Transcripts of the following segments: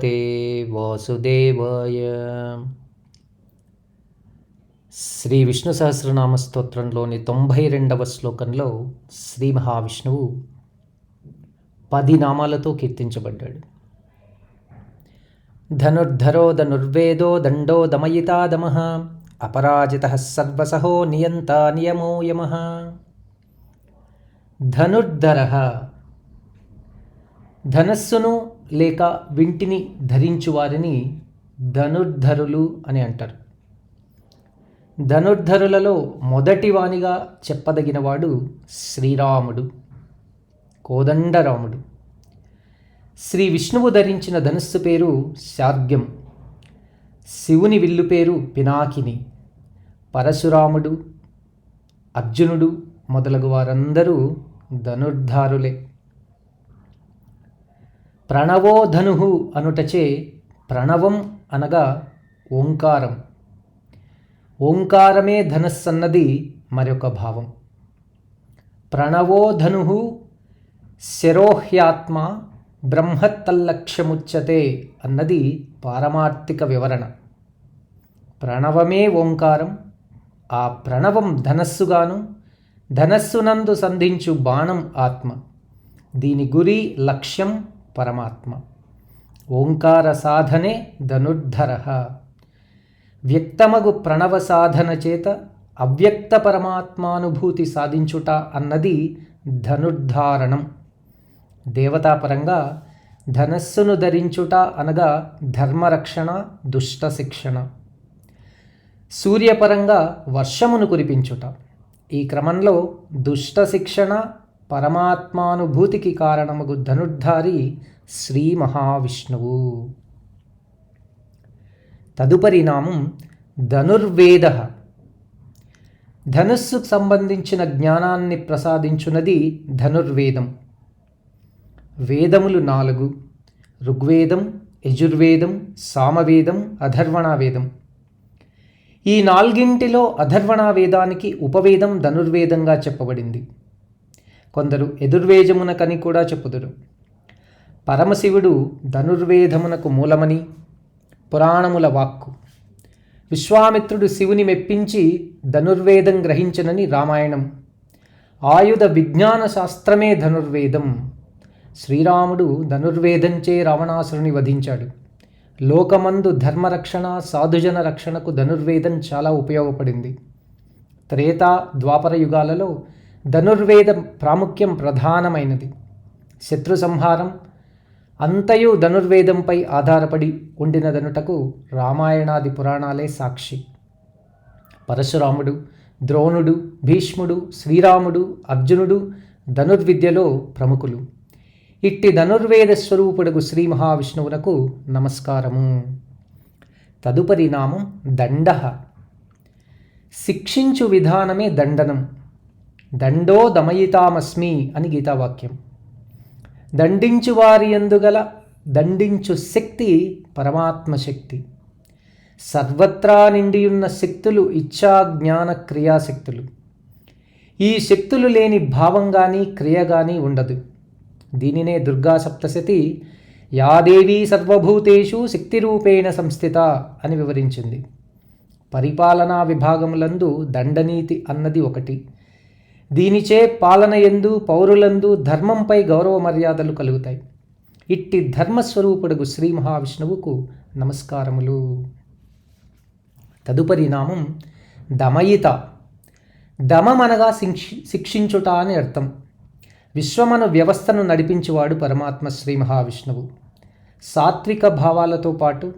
భగవతే వాసుదేవాయ. శ్రీ విష్ణు సహస్రనామ స్తోత్రంలోని తొంభై రెండవ శ్లోకంలో శ్రీ మహావిష్ణువు పది నామాలతో కీర్తించబడ్డాడు. ధనుర్ధరో ధనుర్వేదో దండో దమయితా దమ అపరాజిత సర్వసహో నియంత నియమో యమ. ధనుర్ధర ధనస్సును లేక వింటిని ధరించు వారిని ధనుర్ధరులు అని అంటారు. ధనుర్ధరులలో మొదటి వానిగా చెప్పదగినవాడు శ్రీరాముడు కోదండరాముడు. శ్రీ విష్ణువు ధరించిన ధనుస్సు పేరు శార్గ్యం శివుని విల్లు పేరు పినాకిని. పరశురాముడు అర్జునుడు మొదలగు వారందరూ ధనుర్ధారులే. ప్రణవోధను అనుటచే ప్రణవం అనగా ఓంకారం. ఓంకారమే ధనస్సన్నది మరొక భావం. ప్రణవోధను శరోహ్యాత్మ బ్రహ్మత్తల్లక్ష్యముచ్యతే అన్నది పారమార్థిక వివరణ. ప్రణవమే ఓంకారం ఆ ప్రణవం ధనస్సుగాను ధనస్సునందు సంధించు బాణం ఆత్మ. దీని గురి లక్ష్యం పరమాత్మ. ఓంకార సాధనే ధనుర్ధర. వ్యక్తమగు ప్రణవ సాధన చేత అవ్యక్త పరమాత్మానుభూతి సాధించుట అన్నది ధనుర్ధారణం. దేవతాపరంగా ధనస్సును ధరించుట అనగా ధర్మరక్షణ దుష్ట శిక్షణ సూర్యపరంగా వర్షమును కురిపించుట. ఈ క్రమంలో దుష్ట శిక్షణ పరమాత్మానుభూతికి కారణముగు ధనుర్ధారి శ్రీ మహావిష్ణువు. తదుపరి నామం ధనుర్వేద. ధనుస్సుకు సంబంధించిన జ్ఞానాన్ని ప్రసాదించున్నది ధనుర్వేదం. వేదములు నాలుగు. ఋగ్వేదం యజుర్వేదం సామవేదం అధర్వణావేదం. ఈ నాలుగింటిలో అధర్వణావేదానికి ఉపవేదం ధనుర్వేదంగా చెప్పబడింది. కొందరు ఎదుర్వేదమునకని కూడా చెప్పుదురు. పరమశివుడు ధనుర్వేదమునకు మూలమని పురాణముల వాక్కు. విశ్వామిత్రుడు శివుని మెప్పించి ధనుర్వేదం గ్రహించనని రామాయణం. ఆయుధ విజ్ఞాన శాస్త్రమే ధనుర్వేదం. శ్రీరాముడు ధనుర్వేదంచే రావణాసురుని వధించాడు. లోకమందు ధర్మరక్షణ సాధుజన రక్షణకు ధనుర్వేదం చాలా ఉపయోగపడింది. త్రేత ద్వాపర యుగాలలో ధనుర్వేద ప్రాముఖ్యం ప్రధానమైనది. శత్రు సంహారం అంతయు ధనుర్వేదంపై ఆధారపడి ఉండినదనుటకు రామాయణాది పురాణాలే సాక్షి. పరశురాముడు ద్రోణుడు భీష్ముడు శ్రీరాముడు అర్జునుడు ధనుర్విద్యలో ప్రముఖులు. ఇట్టి ధనుర్వేద స్వరూపుడకు శ్రీ మహావిష్ణువునకు నమస్కారము. తదుపరి నామం దండ శిక్షించు విధానమే దండనం. దండో దమయితామస్మి అని గీతావాక్యం. దండించు వారి ఎందుగల దండించు శక్తి పరమాత్మ శక్తి. సర్వత్రా నిండియున్న శక్తులు ఇచ్ఛా జ్ఞాన క్రియాశక్తులు ఈ శక్తులు లేని భావం కానీ క్రియ కానీ ఉండదు. దీనినే దుర్గా సప్తశతి యాదేవీ సర్వభూతేషు శక్తిరూపేణ సంస్థిత అని వివరించింది. పరిపాలనా విభాగములందు దండనీతి అన్నది ఒకటి. దీనిచే పాలన ఎందు పౌరులందు ధర్మంపై గౌరవ మర్యాదలు కలుగుతాయి. ఇట్టి ధర్మస్వరూపుడుగు శ్రీ మహావిష్ణువుకు నమస్కారములు. తదుపరి నామం దమయిత. దమమనగా శిక్షి శిక్షించుట అని అర్థం. విశ్వమను వ్యవస్థను నడిపించేవాడు పరమాత్మ శ్రీ మహావిష్ణువు. సాత్విక భావాలతో పాటు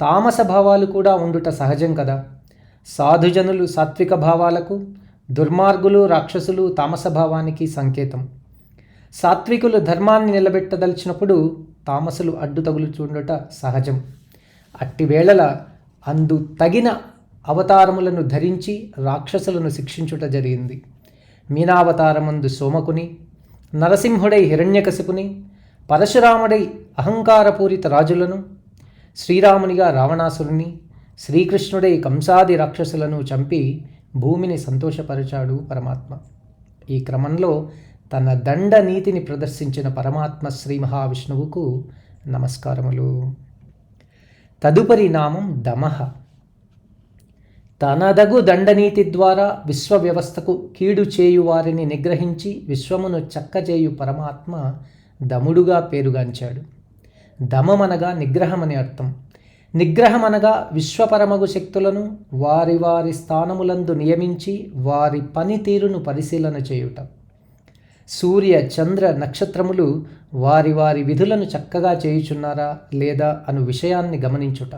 తామస భావాలు కూడా ఉండుట సహజం కదా. సాధుజనులు సాత్విక భావాలకు దుర్మార్గులు రాక్షసులు తామసభావానికి సంకేతం. సాత్వికులు ధర్మాన్ని నిలబెట్టదలిచినప్పుడు తామసులు అడ్డు తగులుచుండుట సహజం. అట్టి వేళల అందు తగిన అవతారములను ధరించి రాక్షసులను శిక్షించుట జరిగింది. మీనావతారమందు సోమకుని నరసింహుడై హిరణ్యకశిపుని పరశురాముడై అహంకారపూరిత రాజులను శ్రీరామునిగా రావణాసురుని శ్రీకృష్ణుడై కంసాది రాక్షసులను చంపి భూమిని సంతోషపరిచాడు పరమాత్మ. ఈ క్రమంలో తన దండ నీతిని ప్రదర్శించిన పరమాత్మ శ్రీ మహావిష్ణువుకు నమస్కారములు. తదుపరి నామం దమహ తనదగు దండనీతి ద్వారా విశ్వ వ్యవస్థకు కీడు చేయు వారిని నిగ్రహించి విశ్వమును చక్కజేయు పరమాత్మ దముడుగా పేరుగాంచాడు. దమమనగా నిగ్రహమని అర్థం. నిగ్రహమనగా విశ్వపరమగు శక్తులను వారి వారి స్థానములందు నియమించి వారి పనితీరును పరిశీలన చేయుట. సూర్య చంద్ర నక్షత్రములు వారి వారి విధులను చక్కగా చేయుచున్నారా లేదా అను విషయాన్ని గమనించుట.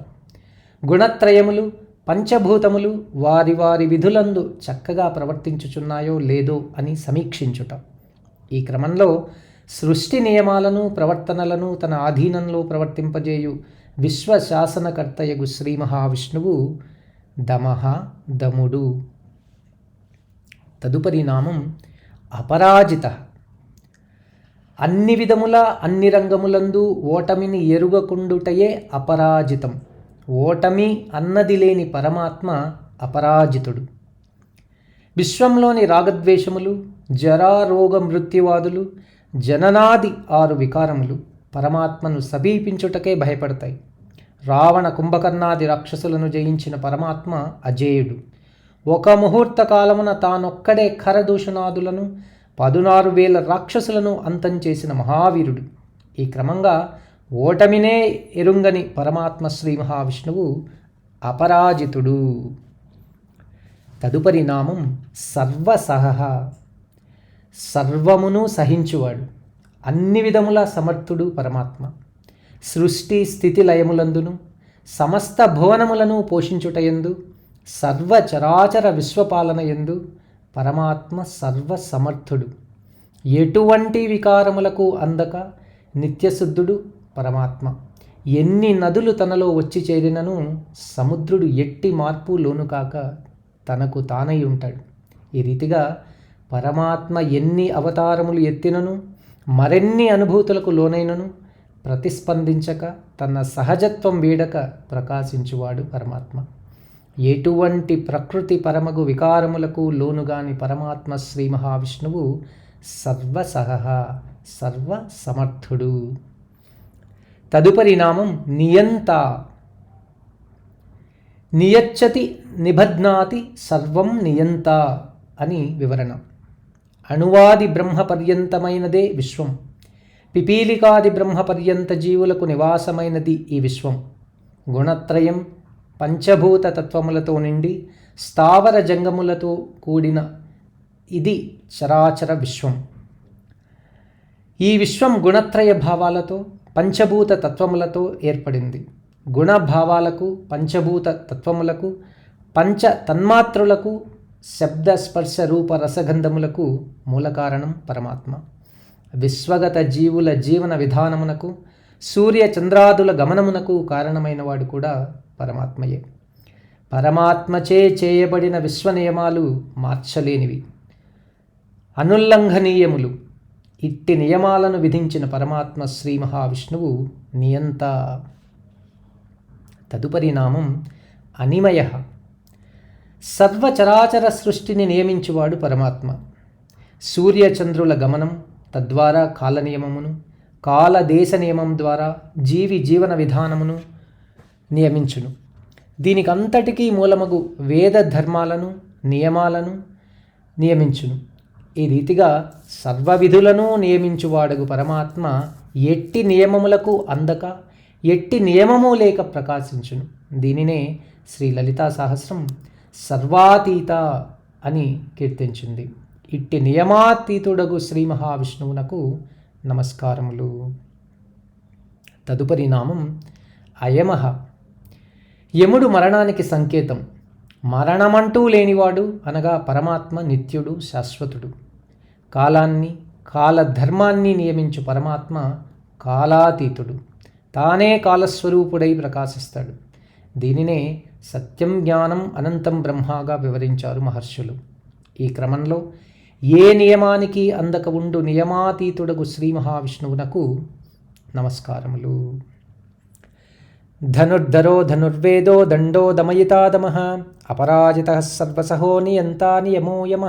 గుణత్రయములు పంచభూతములు వారి వారి విధులందు చక్కగా ప్రవర్తించుచున్నాయో లేదో అని సమీక్షించుట. ఈ క్రమంలో సృష్టి నియమాలను ప్రవర్తనలను తన ఆధీనంలో ప్రవర్తింపజేయు విశ్వశాసనకర్తయగు శ్రీ మహావిష్ణువు దమహ దముడు. తదుపరి నామం అపరాజిత. అన్ని విధముల అన్ని రంగములందు ఓటమిని ఎరుగకుండుటయే అపరాజితం. ఓటమి అన్నది లేని పరమాత్మ అపరాజితుడు. విశ్వంలోని రాగద్వేషములు జరారోగ మృత్యువాదులు జననాది ఆరు వికారములు పరమాత్మను సమీపించుటకే భయపడతాయి. రావణ కుంభకర్ణాది రాక్షసులను జయించిన పరమాత్మ అజేయుడు. ఒక ముహూర్త కాలమున తానొక్కడే ఖరదూషణాదులను పదునారు వేల రాక్షసులను అంతం చేసిన మహావీరుడు. ఈ క్రమంగా ఓటమినే ఎరుంగని పరమాత్మ శ్రీ మహావిష్ణువు అపరాజితుడు. తదుపరి నామం సర్వసహ సర్వమును సహించువాడు. అన్ని విధముల సమర్థుడు పరమాత్మ. సృష్టి స్థితి లయములందును సమస్త భువనములను పోషించుటయందు సర్వచరాచర విశ్వపాలన ఎందు పరమాత్మ సర్వసమర్థుడు. ఎటువంటి వికారములకు అందక నిత్యశుద్ధుడు పరమాత్మ. ఎన్ని నదులు తనలో వచ్చి చేరినను సముద్రుడు ఎట్టి మార్పు లోను కాక తనకు తానై ఉంటాడు. ఈ రీతిగా పరమాత్మ ఎన్ని అవతారములు ఎత్తినను మరెన్ని అనుభూతులకు లోనైనను ప్రతిస్పందించక తన సహజత్వం వీడక ప్రకాశించువాడు పరమాత్మ. ఎటువంటి ప్రకృతి పరమగు వికారములకు లోనుగాని పరమాత్మ శ్రీ మహావిష్ణువు సర్వసహ సర్వ సమర్థుడు తదుపరి నామం నియంత. నియచ్చతి నిబధ్నాతి సర్వం నియంత అని వివరణ. అణువాది బ్రహ్మ పర్యంతమైనదే విశ్వం. పిపీలికాది బ్రహ్మపర్యంత జీవులకు నివాసమైనది ఈ విశ్వం. గుణత్రయం పంచభూత తత్వములతో నిండి స్థావర జంగములతో కూడిన ఇది చరాచర విశ్వం. ఈ విశ్వం గుణత్రయ భావాలతో పంచభూత తత్వములతో ఏర్పడింది. గుణభావాలకు పంచభూత తత్వములకు పంచ తన్మాత్రులకు శబ్ద స్పర్శ రూప రసగంధములకు మూలకారణం పరమాత్మ. విశ్వగత జీవుల జీవన విధానమునకు సూర్య చంద్రాదుల గమనమునకు కారణమైన వాడు కూడా పరమాత్మయే. పరమాత్మచే చేయబడిన విశ్వ నియమాలు మార్చలేనివి. అనుల్లంఘనీయములు. ఇట్టి నియమాలను విధించిన పరమాత్మ శ్రీ మహావిష్ణువు నియంత. తదుపరి నామం అనిమయ. సర్వచరాచర సృష్టిని నియమించువాడు పరమాత్మ. సూర్యచంద్రుల గమనం తద్వారా కాల నియమమును కాల దేశ నియమం ద్వారా జీవి జీవన విధానమును నియమించును. దీనికంతటికీ మూలమగు వేద ధర్మాలను నియమాలను నియమించును. ఈ రీతిగా సర్వవిధులను నియమించువాడగు పరమాత్మ ఎట్టి నియమములకు అందక ఎట్టి నియమము లేక ప్రకాశించును. దీనినే శ్రీ లలితా సహస్రం సర్వాతీత అని కీర్తించింది. ఇట్టి నియమాతీతుడగు శ్రీ మహావిష్ణువునకు నమస్కారములు. తదుపరి నామం అయమహ. యముడు మరణానికి సంకేతం. మరణమంటూ లేనివాడు అనగా పరమాత్మ నిత్యుడు శాశ్వతుడు. కాలాన్ని కాలధర్మాన్ని నియమించు పరమాత్మ కాలాతీతుడు. తానే కాలస్వరూపుడై ప్రకాశిస్తాడు. దీనినే సత్యం జ్ఞానం అనంతం బ్రహ్మగా వివరించారు మహర్షులు. ఈ క్రమంలో ఏ నియమానికి అందక ఉండు నియమాతీతుడగు శ్రీ మహావిష్ణువునకు నమస్కారములు. ధనుర్ధరో ధనుర్వేదో దండో దమయితాదమ అపరాజిత సర్వసహో నియంతా నియమో యమ.